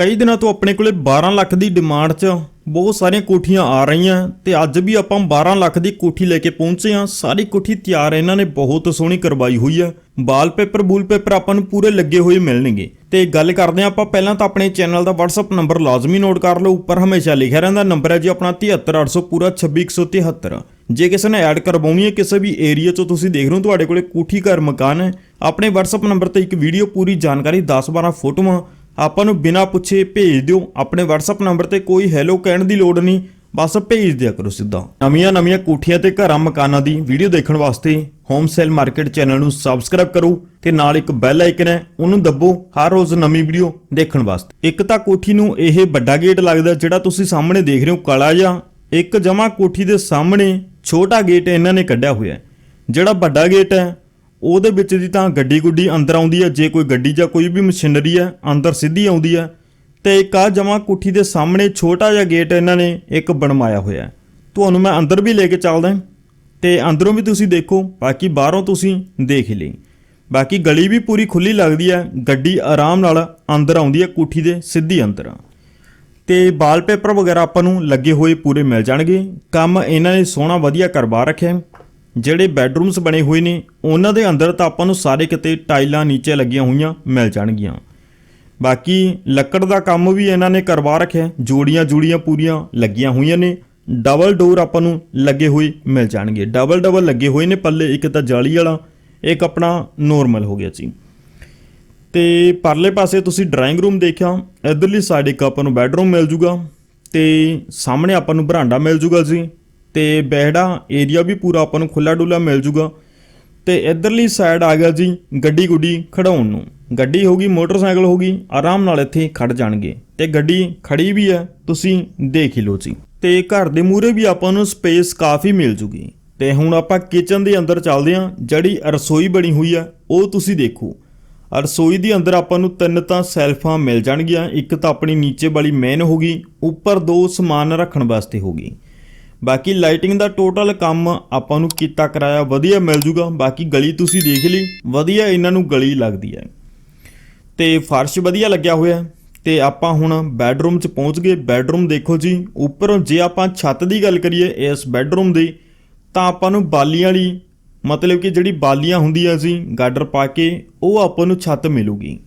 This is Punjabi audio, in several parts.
ਕਈ ਦਿਨਾਂ ਤੋਂ ਆਪਣੇ ਕੋਲੇ 12 ਲੱਖ ਦੀ ਡਿਮਾਂਡ 'ਚ ਬਹੁਤ ਸਾਰੀਆਂ ਕੋਠੀਆਂ ਆ ਰਹੀਆਂ ਤੇ ਅੱਜ ਵੀ ਆਪਾਂ 12 ਲੱਖ ਦੀ ਕੋਠੀ ਲੈ ਕੇ ਪਹੁੰਚੇ ਹਾਂ। ਸਾਰੀ ਕੋਠੀ ਤਿਆਰ ਇਹਨਾਂ ਨੇ ਬਹੁਤ ਸੋਹਣੀ ਕਰਵਾਈ ਹੋਈ ਹੈ। ਵਾਲਪੇਪਰ ਬੂਲਪੇਪਰ ਆਪਾਂ ਨੂੰ ਪੂਰੇ ਲੱਗੇ ਹੋਏ ਮਿਲਣਗੇ। ਤੇ ਗੱਲ ਕਰਦੇ ਹਾਂ ਆਪਾਂ, ਪਹਿਲਾਂ ਤਾਂ ਆਪਣੇ ਚੈਨਲ ਦਾ WhatsApp ਨੰਬਰ ਲਾਜ਼ਮੀ ਨੋਟ ਕਰ ਲਓ। ਉੱਪਰ ਹਮੇਸ਼ਾ ਲਿਖਿਆ ਰਹਿੰਦਾ ਨੰਬਰ ਹੈ ਜੀ ਆਪਣਾ 73800 ਪੂਰਾ 26173 ਜੇ ਕਿਸੇ ਨੇ ਐਡ ਕਰਵਾਉਣੀ ਹੈ ਕਿਸੇ ਵੀ ਏਰੀਆ 'ਚੋਂ ਤੁਸੀਂ ਦੇਖ ਰਹੇ ਹੋ, ਤੁਹਾਡੇ ਕੋਲੇ ਕੋਠੀ ਘਰ ਮਕਾਨ ਹੈ। ਆਪਣੇ WhatsApp ਨੰਬਰ ਤੇ ਇੱਕ ਵੀਡੀਓ ਪੂਰੀ ਜਾਣਕਾਰੀ 10-12 ਫੋਟੋਆਂ ਆਪਾਂ ਨੂੰ ਬਿਨਾਂ ਪੁੱਛੇ ਭੇਜ ਦਿਓ। ਆਪਣੇ WhatsApp ਨੰਬਰ ਤੇ ਕੋਈ ਹੈਲੋ ਕਹਿਣ ਦੀ ਲੋੜ ਨਹੀਂ। ਬਸ ਭੇਜ ਦਿਆ ਕਰੋ ਸਿੱਧਾ। ਨਵੀਆਂ ਨਵੀਆਂ ਕੋਠੀਆਂ ਤੇ ਘਰਾਂ ਮਕਾਨਾਂ ਦੀ ਵੀਡੀਓ ਦੇਖਣ ਵਾਸਤੇ ਹੋਮ ਸੇਲ ਮਾਰਕੀਟ ਚੈਨਲ ਨੂੰ ਸਬਸਕ੍ਰਾਈਬ ਕਰੋ ਤੇ ਨਾਲ ਇੱਕ ਬੈਲ ਆਈਕਨ ਹੈ, ਉਹਨੂੰ ਦੱਬੋ ਹਰ ਰੋਜ਼ ਨਵੀਂ ਵੀਡੀਓ ਦੇਖਣ ਵਾਸਤੇ। ਇੱਕ ਤਾਂ ਕੋਠੀ ਨੂੰ ਇਹ ਵੱਡਾ ਗੇਟ ਲੱਗਦਾ ਜਿਹੜਾ ਤੁਸੀਂ ਸਾਹਮਣੇ ਦੇਖ ਰਹੇ ਹੋ, ਕਾਲਾ ਜਿਹਾ। ਇੱਕ ਜਮਾ ਕੋਠੀ ਦੇ ਸਾਹਮਣੇ ਛੋਟਾ ਗੇਟ ਇਹਨਾਂ ਨੇ ਕੱਢਿਆ ਹੋਇਆ ਹੈ, ਜਿਹੜਾ ਵੱਡਾ ਗੇਟ ਹੈ ਉਹਦੇ ਵਿੱਚ ਦੀ ਤਾਂ ਗੱਡੀ ਗੁੱਡੀ ਅੰਦਰ ਆਉਂਦੀ ਹੈ ਜੇ ਕੋਈ ਗੱਡੀ ਜਾਂ ਕੋਈ ਵੀ ਮਸ਼ੀਨਰੀ ਹੈ ਅੰਦਰ ਸਿੱਧੀ ਆਉਂਦੀ ਹੈ ਤੇ ਇੱਕ ਆ ਜਮਾ ਕੁੱਠੀ ਦੇ ਸਾਹਮਣੇ ਛੋਟਾ ਜਿਹਾ ਗੇਟ ਇਹਨਾਂ ਨੇ ਇੱਕ ਬਣਵਾਇਆ ਹੋਇਆ। ਤੁਹਾਨੂੰ ਮੈਂ ਅੰਦਰ ਵੀ ਲੈ ਕੇ ਚੱਲਦਾ ਤੇ ਅੰਦਰੋਂ ਵੀ ਤੁਸੀਂ ਦੇਖੋ, ਬਾਕੀ ਬਾਹਰੋਂ ਤੁਸੀਂ ਦੇਖ ਹੀ ਲਈ। ਬਾਕੀ ਗਲੀ ਵੀ ਪੂਰੀ ਖੁੱਲੀ ਲੱਗਦੀ ਹੈ ਗੱਡੀ ਆਰਾਮ ਨਾਲ ਅੰਦਰ ਆਉਂਦੀ ਹੈ ਕੁੱਠੀ ਦੇ ਸਿੱਧੀ ਅੰਦਰ। ਤੇ ਵਾਲਪੇਪਰ ਵਗੈਰਾ ਆਪਾਂ ਨੂੰ ਲੱਗੇ ਹੋਏ ਪੂਰੇ ਮਿਲ ਜਾਣਗੇ। ਕੰਮ ਇਹਨਾਂ ਨੇ ਸੋਹਣਾ ਵਧੀਆ ਕਰਵਾ ਰੱਖਿਆ। ਜਿਹੜੇ ਬੈੱਡਰੂਮਸ ਬਣੇ ਹੋਏ ਨੇ, ਉਹਨਾਂ ਦੇ ਅੰਦਰ ਤਾਂ ਆਪਾਂ ਨੂੰ ਸਾਰੇ ਕਿਤੇ ਟਾਈਲਾਂ ਨੀਚੇ ਲੱਗੀਆਂ ਹੋਈਆਂ ਮਿਲ ਜਾਣਗੀਆਂ। ਬਾਕੀ ਲੱਕੜ ਦਾ ਕੰਮ ਵੀ ਇਹਨਾਂ ਨੇ ਕਰਵਾ ਰੱਖਿਆ ਜੋੜੀਆਂ ਜੋੜੀਆਂ ਪੂਰੀਆਂ ਲੱਗੀਆਂ ਹੋਈਆਂ ਨੇ। ਡਬਲ ਡੋਰ ਆਪਾਂ ਨੂੰ ਲੱਗੇ ਹੋਏ ਮਿਲ ਜਾਣਗੇ। ਡਬਲ ਡਬਲ ਲੱਗੇ ਹੋਏ ਨੇ ਪੱਲੇ, ਇੱਕ ਤਾਂ ਜਾਲੀ ਵਾਲਾ, ਇੱਕ ਆਪਣਾ ਨੋਰਮਲ ਹੋ ਗਿਆ ਸੀ। ਤੇ ਪਰਲੇ ਪਾਸੇ ਤੁਸੀਂ ਡਰਾਇੰਗ ਰੂਮ ਦੇਖਿਆ, ਇਧਰਲੀ ਸਾਈਡ ਇੱਕ ਆਪਾਂ ਨੂੰ ਬੈੱਡਰੂਮ ਮਿਲ ਜੂਗਾ ਤੇ ਸਾਹਮਣੇ ਆਪਾਂ ਨੂੰ ਬਰਾਂਡਾ ਮਿਲ ਜੂਗਾ ਜੀ। ਤੇ ਬੈਠਾ ਏਰੀਆ ਵੀ ਪੂਰਾ ਆਪਾਂ ਨੂੰ ਖੁੱਲਾ ਡੁੱਲਾ ਮਿਲ ਜੂਗਾ। ਤੇ ਇਧਰਲੀ ਸਾਈਡ ਆ ਗਿਆ ਜੀ ਗੱਡੀ ਗੁੱਡੀ ਖੜਾਉਣ ਨੂੰ। ਗੱਡੀ ਹੋਗੀ ਮੋਟਰਸਾਈਕਲ ਹੋਗੀ ਆਰਾਮ ਨਾਲ ਇੱਥੇ ਖੜ ਜਾਣਗੇ। ਤੇ ਗੱਡੀ ਖੜੀ ਵੀ ਹੈ, ਤੁਸੀਂ ਦੇਖ ਹੀ ਲਓ ਜੀ। ਤੇ ਘਰ ਦੇ ਮੂਹਰੇ ਵੀ ਆਪਾਂ ਨੂੰ ਸਪੇਸ ਕਾਫੀ ਮਿਲ ਜੂਗੀ। ਤੇ ਹੁਣ ਆਪਾਂ ਕਿਚਨ ਦੇ ਅੰਦਰ ਚੱਲਦੇ ਹਾਂ, ਜਿਹੜੀ ਰਸੋਈ ਬਣੀ ਹੋਈ ਆ ਉਹ ਤੁਸੀਂ ਦੇਖੋ। ਰਸੋਈ ਦੇ ਅੰਦਰ ਆਪਾਂ ਨੂੰ ਤਿੰਨ ਤਾਂ ਸੈਲਫਾਂ ਮਿਲ ਜਾਣਗੀਆਂ, ਇੱਕ ਤਾਂ ਆਪਣੀ ਨੀਚੇ ਵਾਲੀ ਮੇਨ ਹੋਗੀ ਉੱਪਰ ਦੋ ਸਮਾਨ ਰੱਖਣ ਵਾਸਤੇ ਹੋਗੀ ਬਾਕੀ ਲਾਈਟਿੰਗ ਦਾ ਟੋਟਲ ਕੰਮ ਆਪਾਂ ਨੂੰ ਕੀਤਾ ਕਰਾਇਆ, ਵਧੀਆ ਮਿਲ ਜੂਗਾ। ਬਾਕੀ ਗਲੀ ਤੁਸੀਂ ਦੇਖ ਲਈ, ਵਧੀਆ ਇਹਨਾਂ ਨੂੰ ਗਲੀ ਲੱਗਦੀ ਹੈ। ਤੇ ਫਰਸ਼ ਵਧੀਆ ਲੱਗਿਆ ਹੋਇਆ ਹੈ। ਤੇ ਆਪਾਂ ਹੁਣ ਬੈੱਡਰੂਮ 'ਚ ਪਹੁੰਚ ਗਏ। ਬੈੱਡਰੂਮ ਦੇਖੋ ਜੀ, ਉੱਪਰੋਂ ਜੇ ਆਪਾਂ ਛੱਤ ਦੀ ਗੱਲ ਕਰੀਏ ਇਸ ਬੈੱਡਰੂਮ ਦੀ, ਤਾਂ ਆਪਾਂ ਨੂੰ ਬਾਲੀਆਂ ਵਾਲੀ, ਮਤਲਬ ਕਿ ਜਿਹੜੀ ਬਾਲੀਆਂ ਹੁੰਦੀਆਂ ਸੀ ਗਾਡਰ ਪਾ ਕੇ, ਉਹ ਆਪਾਂ ਨੂੰ ਛੱਤ ਮਿਲੂਗੀ।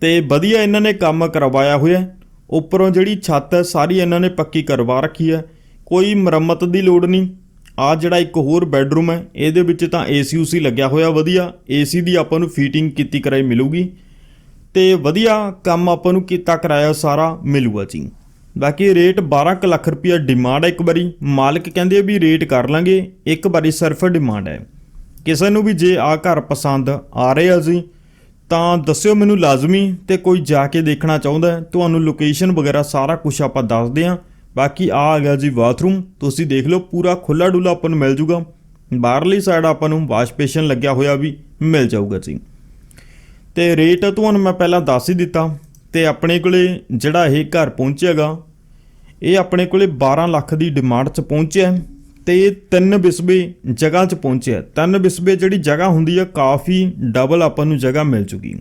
ਤੇ ਵਧੀਆ ਇਹਨਾਂ ਨੇ ਕੰਮ ਕਰਵਾਇਆ ਹੋਇਆ ਉੱਪਰੋਂ ਜਿਹੜੀ ਛੱਤ ਹੈ, ਸਾਰੀ ਇਹਨਾਂ ਨੇ ਪੱਕੀ ਕਰਵਾ ਰੱਖੀ ਹੈ। ਕੋਈ ਮੁਰੰਮਤ ਦੀ ਲੋੜ ਨਹੀਂ। ਆ ਜਿਹੜਾ ਇੱਕ ਹੋਰ ਬੈੱਡਰੂਮ ਹੈ, ਇਹਦੇ ਵਿੱਚ ਤਾਂ ਏਸੀ ਉਸੀ ਲੱਗਿਆ ਹੋਇਆ ਵਧੀਆ। ਏਸੀ ਦੀ ਆਪਾਂ ਨੂੰ ਫਿਟਿੰਗ ਕੀਤੀ ਕਰਾਈ ਮਿਲੂਗੀ। ਤੇ ਵਧੀਆ ਕੰਮ ਆਪਾਂ ਨੂੰ ਕੀਤਾ ਕਰਾਇਆ ਸਾਰਾ ਮਿਲੂਗਾ ਜੀ। ਬਾਕੀ ਰੇਟ 12 ਕੁ ਲੱਖ ਰੁਪਇਆ ਡਿਮਾਂਡ ਹੈ ਇੱਕ ਵਾਰੀ। ਮਾਲਕ ਕਹਿੰਦੇ ਵੀ ਰੇਟ ਕਰ ਲਾਂਗੇ, ਇੱਕ ਵਾਰੀ ਸਿਰਫ ਡਿਮਾਂਡ ਹੈ। ਕਿਸੇ ਨੂੰ ਵੀ ਜੇ ਆ ਘਰ ਪਸੰਦ ਆ ਰਿਹਾ ਜੀ, ਤਾਂ ਦੱਸਿਓ ਮੈਨੂੰ ਲਾਜ਼ਮੀ ਤੇ ਕੋਈ ਜਾ ਕੇ ਦੇਖਣਾ ਚਾਹੁੰਦਾ ਤੁਹਾਨੂੰ ਲੋਕੇਸ਼ਨ ਵਗੈਰਾ ਸਾਰਾ ਕੁਝ ਆਪਾਂ ਦੱਸਦੇ ਹਾਂ। ਬਾਕੀ ਆ ਆ ਗਿਆ ਜੀ ਬਾਥਰੂਮ, ਤੁਸੀਂ ਦੇਖ ਲਓ ਪੂਰਾ ਖੁੱਲਾ ਡੁੱਲਾ ਆਪਾਂ ਨੂੰ ਮਿਲ ਜੂਗਾ। ਬਾਹਰਲੀ ਸਾਈਡ ਆਪਾਂ ਨੂੰ ਵਾਸ਼ ਪੇਸ਼ਨ ਲੱਗਿਆ ਹੋਇਆ ਵੀ ਮਿਲ ਜਾਊਗਾ ਜੀ। ਤੇ ਰੇਟ ਤੁਹਾਨੂੰ ਮੈਂ ਪਹਿਲਾਂ ਦੱਸ ਹੀ ਦਿੱਤਾ, ਤੇ ਆਪਣੇ ਕੋਲੇ ਜਿਹੜਾ ਇਹ ਘਰ ਪਹੁੰਚੇਗਾ, ਇਹ ਆਪਣੇ ਕੋਲੇ 12 ਲੱਖ ਦੀ ਡਿਮਾਂਡ 'ਚ ਪਹੁੰਚਿਆ ਹੈ, ਤੇ ਇਹ ਤਿੰਨ ਬਿਸਬੇ ਜਗ੍ਹਾ 'ਚ ਪਹੁੰਚਿਆ ਤਿੰਨ ਬਿਸਬੇ ਜਿਹੜੀ ਜਗ੍ਹਾ ਹੁੰਦੀ ਹੈ, ਕਾਫੀ ਡਬਲ ਆਪਾਂ ਨੂੰ ਜਗ੍ਹਾ ਮਿਲ ਚੁੱਕੀ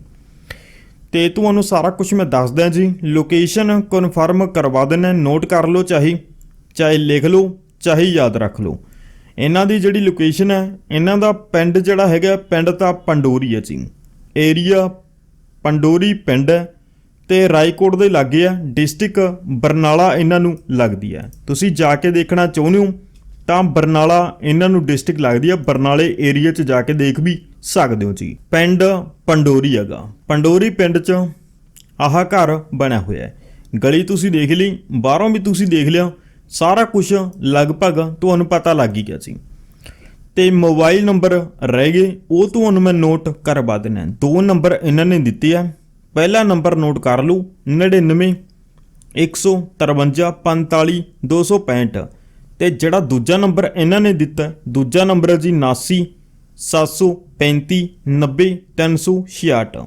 ਤੇ ਤੁਹਾਨੂੰ ਸਾਰਾ ਕੁਝ ਮੈਂ ਦੱਸਦਾ ਜੀ। ਲੋਕੇਸ਼ਨ ਕਨਫਰਮ ਕਰਵਾ ਦਿੰਨਾ ਨੋਟ ਕਰ ਲਓ ਚਾਹੇ ਚਾਹੇ ਲਿਖ ਲਓ, ਚਾਹੇ ਯਾਦ ਰੱਖ ਲਓ। ਇਹਨਾਂ ਦੀ ਜਿਹੜੀ ਲੋਕੇਸ਼ਨ ਹੈ, ਇਹਨਾਂ ਦਾ ਪਿੰਡ ਜਿਹੜਾ ਹੈਗਾ, ਪਿੰਡ ਤਾਂ ਪੰਡੋਰੀ ਹੈ ਜੀ। ਏਰੀਆ ਪੰਡੋਰੀ ਪਿੰਡ ਹੈ ਤੇ ਰਾਏਕੋਟ ਦੇ ਲਾਗੇ ਆ ਡਿਸਟ੍ਰਿਕਟ ਬਰਨਾਲਾ ਇਹਨਾਂ ਨੂੰ ਲੱਗਦੀ ਹੈ। ਤੁਸੀਂ ਜਾ ਕੇ ਦੇਖਣਾ ਚਾਹੁੰਦੇ ਹੋ, ਤਾਂ ਬਰਨਾਲਾ ਇਹਨਾਂ ਨੂੰ ਡਿਸਟ੍ਰਿਕਟ ਲੱਗਦੀ ਆ ਬਰਨਾਲੇ ਏਰੀਆ 'ਚ ਜਾ ਕੇ ਦੇਖ ਵੀ। ਸਕਦੇ ਹੋ ਜੀ। ਪਿੰਡ ਪੰਡੋਰੀ ਹੈਗਾ। ਪੰਡੋਰੀ ਪਿੰਡ 'ਚ ਆਹ ਘਰ ਬਣਿਆ ਹੋਇਆ ਹੈ। ਗਲੀ ਤੁਸੀਂ ਦੇਖ ਲਈ, ਬਾਹਰੋਂ ਵੀ ਤੁਸੀਂ ਦੇਖ ਲਿਆ। ਸਾਰਾ ਕੁਝ ਲਗਭਗ ਤੁਹਾਨੂੰ ਪਤਾ ਲੱਗ ਹੀ ਗਿਆ ਸੀ। ਤੇ ਮੋਬਾਈਲ ਨੰਬਰ ਰਹਿ ਗਏ। ਉਹ ਤੁਹਾਨੂੰ ਮੈਂ ਨੋਟ ਕਰਵਾ ਦੇਣਾ ਦੋ ਨੰਬਰ ਇਹਨਾਂ ਨੇ ਦਿੱਤੇ ਆ। ਪਹਿਲਾ ਨੰਬਰ ਨੋਟ ਕਰ ਲਓ। 99 153 45 265 ਤੇ ਜਿਹੜਾ ਦੂਜਾ ਨੰਬਰ ਇਹਨਾਂ ਨੇ ਦਿੱਤਾ, ਦੂਜਾ ਨੰਬਰ ਹੈ ਜੀ 79 735 90 366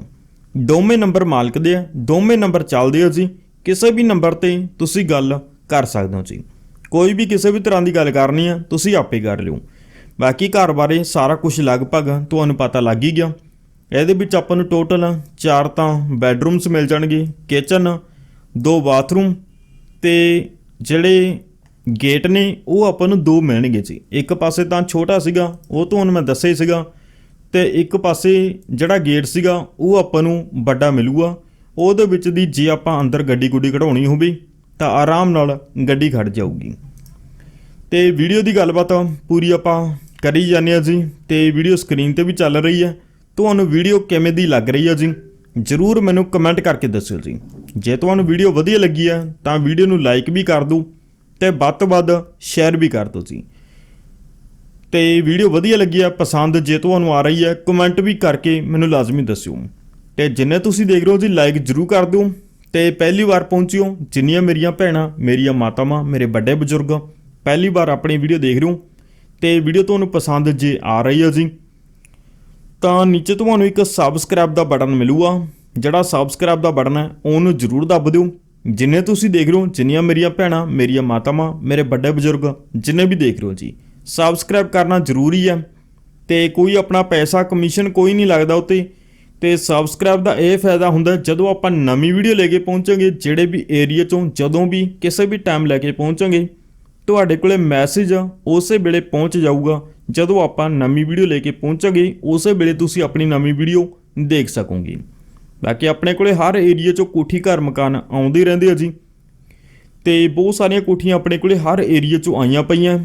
ਦੋਵੇਂ ਨੰਬਰ ਮਾਲਕ ਦੇ ਆ, ਦੋਵੇਂ ਨੰਬਰ ਚੱਲਦੇ ਆ ਜੀ। ਕਿਸੇ ਵੀ ਨੰਬਰ ਤੇ ਤੁਸੀਂ ਗੱਲ ਕਰ ਸਕਦੇ ਹੋ ਜੀ। ਕੋਈ ਵੀ ਕਿਸੇ ਵੀ ਤਰ੍ਹਾਂ ਦੀ ਗੱਲ ਕਰਨੀ ਆ, ਤੁਸੀਂ ਆਪੇ ਕਰ ਲਿਓ। ਬਾਕੀ ਘਰ ਬਾਰੇ ਸਾਰਾ ਕੁਝ ਲਗਭਗ ਤੁਹਾਨੂੰ ਪਤਾ ਲੱਗ ਹੀ ਗਿਆ। ਇਹਦੇ ਵਿੱਚ ਆਪਾਂ ਨੂੰ ਟੋਟਲ ਚਾਰ ਤਾਂ ਬੈੱਡਰੂਮਸ ਮਿਲ ਜਾਣਗੇ, ਕਿਚਨ, ਦੋ ਬਾਥਰੂਮ ਤੇ ਜਿਹੜੇ ਗੇਟ ਨੇ, ਉਹ ਆਪਾਂ ਨੂੰ ਦੋ ਮਿਲਣਗੇ ਜੀ। ਇੱਕ ਪਾਸੇ ਤਾਂ ਛੋਟਾ ਸੀਗਾ, ਉਹ ਤੁਹਾਨੂੰ ਮੈਂ ਦੱਸਿਆ ਹੀ ਸੀਗਾ। ਤੇ ਇੱਕ ਪਾਸੇ ਜਿਹੜਾ ਗੇਟ ਸੀਗਾ, ਉਹ ਆਪਾਂ ਨੂੰ ਵੱਡਾ ਮਿਲੂਗਾ। ਉਹਦੇ ਵਿੱਚ ਦੀ ਜੇ ਆਪਾਂ ਅੰਦਰ ਗੱਡੀ ਗੁੱਡੀ ਕਢਾਉਣੀ ਹੋਵੇ ਤਾਂ ਆਰਾਮ ਨਾਲ ਗੱਡੀ ਖੜ ਜਾਊਗੀ। ਤੇ ਵੀਡੀਓ ਦੀ ਗੱਲਬਾਤ ਪੂਰੀ ਆਪਾਂ ਕਰੀ ਜਾਂਦੇ ਹਾਂ ਜੀ। ਤੇ ਵੀਡੀਓ ਸਕਰੀਨ ਤੇ ਵੀ ਚੱਲ ਰਹੀ ਹੈ। ਤੁਹਾਨੂੰ ਵੀਡੀਓ ਕਿਵੇਂ ਦੀ ਲੱਗ ਰਹੀ ਹੈ ਜੀ, ਜਰੂਰ ਮੈਨੂੰ ਕਮੈਂਟ ਕਰਕੇ ਦੱਸਿਓ ਜੀ। ਜੇ ਤੁਹਾਨੂੰ ਵੀਡੀਓ ਵਧੀਆ ਲੱਗੀ ਹੈ, ਤਾਂ ਵੀਡੀਓ ਨੂੰ ਲਾਈਕ ਵੀ ਕਰ ਦਿਓ। ਤੇ ਵੱਧ ਤੋਂ ਵੱਧ ਸ਼ੇਅਰ ਵੀ ਕਰ ਦਿਓ ਜੀ। ਤੇ ਵੀਡੀਓ ਵਧੀਆ ਲੱਗੀ ਆ, ਪਸੰਦ ਜੇ ਤੁਹਾਨੂੰ ਆ ਰਹੀ ਹੈ ਕਮੈਂਟ ਵੀ ਕਰਕੇ ਮੈਨੂੰ ਲਾਜ਼ਮੀ ਦੱਸਿਓ। ਤੇ ਜਿੰਨੇ ਤੁਸੀਂ ਦੇਖ ਰਹੇ ਹੋ ਜੀ ਲਾਈਕ ਜਰੂਰ ਕਰ ਦਿਓ। ਤੇ ਪਹਿਲੀ ਵਾਰ ਪਹੁੰਚਿਓ, ਜਿੰਨੀਆਂ ਮੇਰੀਆਂ ਭੈਣਾਂ, ਮੇਰੀਆਂ ਮਾਤਾਵਾਂ, ਮੇਰੇ ਵੱਡੇ ਬਜ਼ੁਰਗ, ਪਹਿਲੀ ਵਾਰ ਆਪਣੀ ਵੀਡੀਓ ਦੇਖ ਰਹੇ ਹੋ, ਤੇ ਵੀਡੀਓ ਤੁਹਾਨੂੰ ਪਸੰਦ ਜੇ ਆ ਰਹੀ ਹੈ ਜੀ, ਤਾਂ ਨੀਚੇ ਤੁਹਾਨੂੰ ਇੱਕ ਸਬਸਕ੍ਰਾਈਬ ਦਾ ਬਟਨ ਮਿਲੂਗਾ। ਜਿਹੜਾ ਸਬਸਕ੍ਰਾਈਬ ਦਾ ਬਟਨ ਹੈ, ਉਹਨੂੰ ਜਰੂਰ ਦੱਬ ਦਿਓ। ਜਿੰਨੇ ਤੁਸੀਂ ਦੇਖ ਰਹੇ ਹੋ, ਜਿੰਨੀਆਂ ਮੇਰੀਆਂ ਭੈਣਾਂ, ਮੇਰੀਆਂ ਮਾਤਾਵਾਂ, ਮੇਰੇ ਵੱਡੇ ਬਜ਼ੁਰਗ, ਜਿੰਨੇ ਵੀ ਦੇਖ ਰਹੇ ਹੋ ਜੀ ਸਬਸਕ੍ਰਾਈਬ ਕਰਨਾ ਜ਼ਰੂਰੀ ਹੈ ਤੇ ਕੋਈ ਆਪਣਾ ਪੈਸਾ ਕਮਿਸ਼ਨ ਕੋਈ ਨਹੀਂ ਲੱਗਦਾ ਉਤੇ ਤੇ ਸਬਸਕ੍ਰਾਈਬ ਦਾ ਇਹ ਫਾਇਦਾ ਹੁੰਦਾ ਜਦੋਂ ਆਪਾਂ ਨਵੀਂ ਵੀਡੀਓ ਲੈ ਕੇ ਪਹੁੰਚਾਂਗੇ, ਜਿਹੜੇ ਵੀ ਏਰੀਆ ਚੋਂ ਜਦੋਂ ਵੀ ਕਿਸੇ ਵੀ ਟਾਈਮ ਲੈ ਕੇ ਪਹੁੰਚਾਂਗੇ, ਤੁਹਾਡੇ ਕੋਲੇ ਮੈਸੇਜ ਉਸੇ ਵੇਲੇ ਪਹੁੰਚ ਜਾਊਗਾ, ਜਦੋਂ ਆਪਾਂ ਨਵੀਂ ਵੀਡੀਓ ਲੈ ਕੇ ਪਹੁੰਚਾਂਗੇ, ਉਸੇ ਵੇਲੇ ਤੁਸੀਂ ਆਪਣੀ ਨਵੀਂ ਵੀਡੀਓ ਦੇਖ ਸਕੋਗੇ। ਬਾਕੀ ਆਪਣੇ ਕੋਲੇ ਹਰ ਏਰੀਆ ਚੋਂ ਕੋਠੀ, ਘਰ, ਮਕਾਨ ਆਉਂਦੇ ਰਹਿੰਦੇ ਆ ਜੀ। ਤੇ ਬਹੁਤ ਸਾਰੀਆਂ ਕੋਠੀਆਂ ਆਪਣੇ ਕੋਲੇ ਹਰ ਏਰੀਆ ਚੋਂ ਆਈਆਂ ਪਈਆਂ।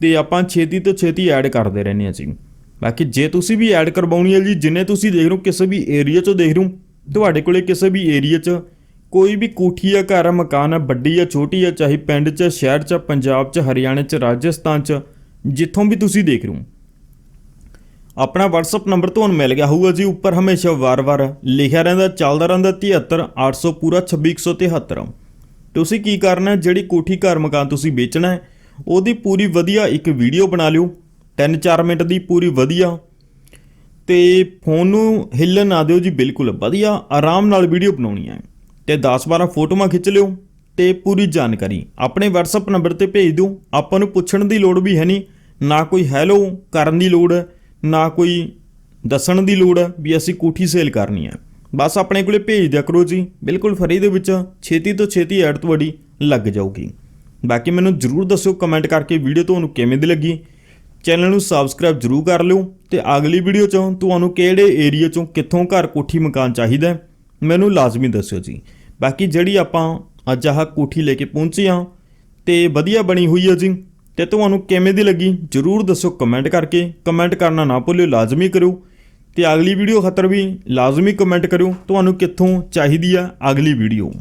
ਤੇ ਆਪਾਂ ਛੇਤੀ ਤੋਂ ਛੇਤੀ ਐਡ ਕਰਦੇ ਰਹਿੰਦੇ ਹਾਂ ਜੀ। ਬਾਕੀ ਜੇ ਤੁਸੀਂ ਵੀ ਐਡ ਕਰਵਾਉਣੀ ਹੈ ਜੀ, ਜਿੰਨੇ ਤੁਸੀਂ ਦੇਖ ਰਹੇ ਹੋ, ਕਿਸੇ ਵੀ ਏਰੀਆ ਚੋਂ ਦੇਖ ਰਹੇ ਹੋ, ਤੁਹਾਡੇ ਕੋਲੇ ਕਿਸੇ ਵੀ ਏਰੀਆ 'ਚ ਕੋਈ ਵੀ ਕੋਠੀ ਆ, ਘਰ ਆ, ਮਕਾਨ ਆ, ਵੱਡੀ ਆ, ਛੋਟੀ ਆ, ਚਾਹੇ ਪਿੰਡ 'ਚ, ਸ਼ਹਿਰ 'ਚ, ਪੰਜਾਬ 'ਚ, ਹਰਿਆਣੇ 'ਚ, ਰਾਜਸਥਾਨ 'ਚ, ਜਿੱਥੋਂ ਵੀ ਤੁਸੀਂ ਦੇਖ ਰਹੇ ਹੋ। ਆਪਣਾ WhatsApp ਨੰਬਰ ਤੁਹਾਨੂੰ ਮਿਲ ਗਿਆ ਹੋਊਗਾ ਜੀ ਉੱਪਰ ਹਮੇਸ਼ਾ ਵਾਰ-ਵਾਰ ਲਿਖਿਆ ਰਹਿੰਦਾ ਚੱਲਦਾ ਰਹਿੰਦਾ 73800 ਪੂਰਾ 26173 ਤੁਸੀਂ ਕੀ ਕਰਨਾ ਜਿਹੜੀ ਕੋਠੀ ਘਰ ਮਕਾਨ ਤੁਸੀਂ ਵੇਚਣਾ ਹੈ ਉਹਦੀ ਪੂਰੀ ਵਧੀਆ ਇੱਕ ਵੀਡੀਓ ਬਣਾ ਲਿਓ 3-4 ਮਿੰਟ ਦੀ ਪੂਰੀ ਵਧੀਆ। ਤੇ ਫੋਨ ਨੂੰ ਹਿੱਲਣ ਨਾ ਦਿਓ ਜੀ ਬਿਲਕੁਲ ਵਧੀਆ ਆਰਾਮ ਨਾਲ ਵੀਡੀਓ ਬਣਾਉਣੀ ਹੈ। ਤੇ 10-12 ਫੋਟੋਆਂ ਖਿੱਚ ਲਿਓ ਤੇ ਪੂਰੀ ਜਾਣਕਾਰੀ। ਆਪਣੇ WhatsApp ਨੰਬਰ ਤੇ ਭੇਜ ਦਿਓ ਆਪਾਂ ਨੂੰ ਪੁੱਛਣ ਦੀ ਲੋੜ ਵੀ ਹੈ ਨਹੀਂ ਨਾ ਕੋਈ ਹੈਲੋ ਕਰਨ ਦੀ ਲੋੜ ਹੈ, ਨਾ ਕੋਈ ਦੱਸਣ ਦੀ ਲੋੜ ਹੈ ਵੀ ਅਸੀਂ ਕੋਠੀ ਸੇਲ ਕਰਨੀ ਹੈ। ਬਸ ਆਪਣੇ ਕੋਲੇ ਭੇਜ ਦਿਆ ਕਰੋ ਜੀ। ਬਿਲਕੁਲ ਫਰੀ ਦੇ ਵਿੱਚ ਛੇਤੀ ਤੋਂ ਛੇਤੀ ਐਡ ਤੁਹਾਡੀ ਲੱਗ ਜਾਊਗੀ। ਬਾਕੀ ਮੈਨੂੰ ਜਰੂਰ ਦੱਸਿਓ ਕਮੈਂਟ ਕਰਕੇ ਵੀਡੀਓ ਤੁਹਾਨੂੰ ਕਿਵੇਂ ਦੀ ਲੱਗੀ। ਚੈਨਲ ਨੂੰ ਸਬਸਕ੍ਰਾਈਬ ਜਰੂਰ ਕਰ ਲਿਓ ਤੇ ਅਗਲੀ ਵੀਡੀਓ ਚੋਂ ਤੁਹਾਨੂੰ ਕਿਹੜੇ ਏਰੀਆ ਚੋਂ ਕਿੱਥੋਂ ਘਰ ਕੋਠੀ ਮਕਾਨ ਚਾਹੀਦਾ ਮੈਨੂੰ ਲਾਜ਼ਮੀ ਦੱਸਿਓ ਜੀ। ਬਾਕੀ ਜਿਹੜੀ ਆਪਾਂ ਅੱਜ ਆਹ ਕੋਠੀ ਲੈ ਕੇ ਪਹੁੰਚੇ ਹਾਂ ਤੇ ਵਧੀਆ ਬਣੀ ਹੋਈ ਹੈ ਜੀ। ਤੇ ਤੁਹਾਨੂੰ ਕਿਵੇਂ ਦੀ ਲੱਗੀ ਜਰੂਰ ਦੱਸੋ ਕਮੈਂਟ ਕਰਕੇ। ਕਮੈਂਟ ਕਰਨਾ ਨਾ ਭੁੱਲਿਓ, ਲਾਜ਼ਮੀ ਕਰਿਓ। ਤੇ ਅਗਲੀ ਵੀਡੀਓ ਖਤਰ ਵੀ ਲਾਜ਼ਮੀ ਕਮੈਂਟ ਕਰਿਓ। ਤੁਹਾਨੂੰ ਕਿੱਥੋਂ ਚਾਹੀਦੀ ਆ ਅਗਲੀ ਵੀਡੀਓ।